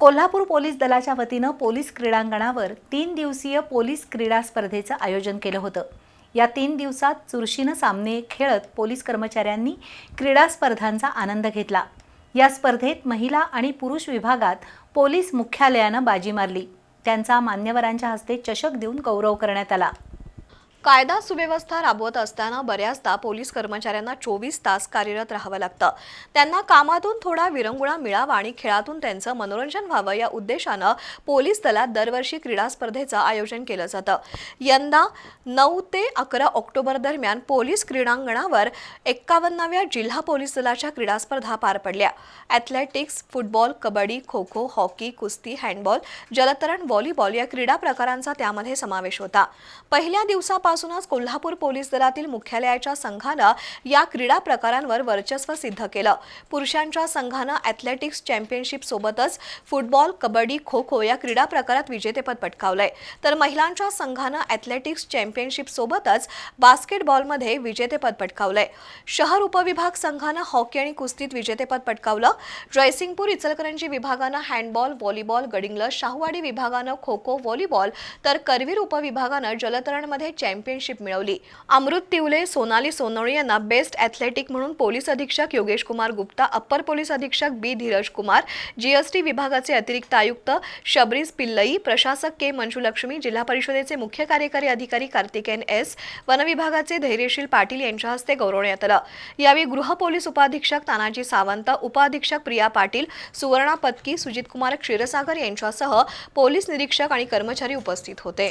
Kolhapur police दलाच्या वतीनं police क्रीडांगणावर तीन दिवसीय पोलीस क्रीडा स्पर्धेचं आयोजन केलं होतं. या तीन दिवसात चुरशीनं सामने खेळत पोलीस कर्मचाऱ्यांनी क्रीडा स्पर्धांचा आनंद घेतला. या स्पर्धेत महिला आणि पुरुष विभागात पोलीस मुख्यालयानं बाजी मारली. त्यांचा मान्यवरांच्या हस्ते चषक देऊन गौरव करण्यात आला. कायदा सुव्यवस्था राबवत असताना बऱ्याचदा पोलीस कर्मचाऱ्यांना चोवीस तास कार्यरत राहावं लागतं. त्यांना कामातून थोडा विरंगुळा मिळावा आणि खेळातून त्यांचं मनोरंजन व्हावं या उद्देशानं पोलीस दलात दरवर्षी क्रीडा स्पर्धेचं आयोजन केलं जातं. यंदा नऊ ते अकरा ऑक्टोबर दरम्यान पोलीस क्रीडांगणावर एक्कावन्नाव्या जिल्हा पोलीस दलाच्या क्रीडा स्पर्धा पार पडल्या. Athletics football kabaddi kho kho hockey कुस्ती हँडबॉल जलतरण व्हॉलीबॉल या क्रीडा प्रकारांचा त्यामध्ये समावेश होता. पहिल्या आधीपासूनच कोल्हापूर पोलीस दलातील मुख्यालयाच्या संघानं या क्रीडा प्रकारांवर वर्चस्व सिद्ध केलं. पुरुषांच्या संघानं ॲथलेटिक्स चॅम्पियनशिप सोबतच फुटबॉल कबड्डी खो खो या क्रीडा प्रकारात विजेतेपद पटकावलंय. तर महिलांच्या संघानं ॲथलेटिक्स चॅम्पियनशिप सोबतच बास्केटबॉलमध्ये विजेतेपद पटकावलंय. शहर उपविभाग संघानं हॉकी आणि कुस्तीत विजेतेपद पटकावलं. जयसिंगपूर इचलकरंजी विभागानं हँडबॉल व्हॉलीबॉल गडिंगल शाहूवाडी विभागानं खो खो व्हॉलीबॉल तर करवीर उपविभागानं जलतरणमध्ये चॅम्पियनशिप मिळवली. अमृत तिवले सोनाली सोनवणे यांना बेस्ट ॲथलेटिक म्हणून पोलीस अधीक्षक योगेश कुमार गुप्ता अप्पर पोलीस अधीक्षक बी. धीरज कुमार जीएसटी विभागाचे अतिरिक्त आयुक्त शबरीज पिल्लई प्रशासक के. मंजुलक्ष्मी जिल्हा परिषदेचे मुख्य कार्यकारी अधिकारी कार्तिकेन एस वनविभागाचे धैर्यशील पाटील यांच्या हस्ते गौरवण्यात आलं. यावेळी गृह पोलीस उपाधीक्षक तानाजी सावंत उपाधीक्षक प्रिया पाटील सुवर्णा पत्की सुजित कुमार क्षीरसागर यांच्यासह पोलीस निरीक्षक आणि कर्मचारी उपस्थित होते.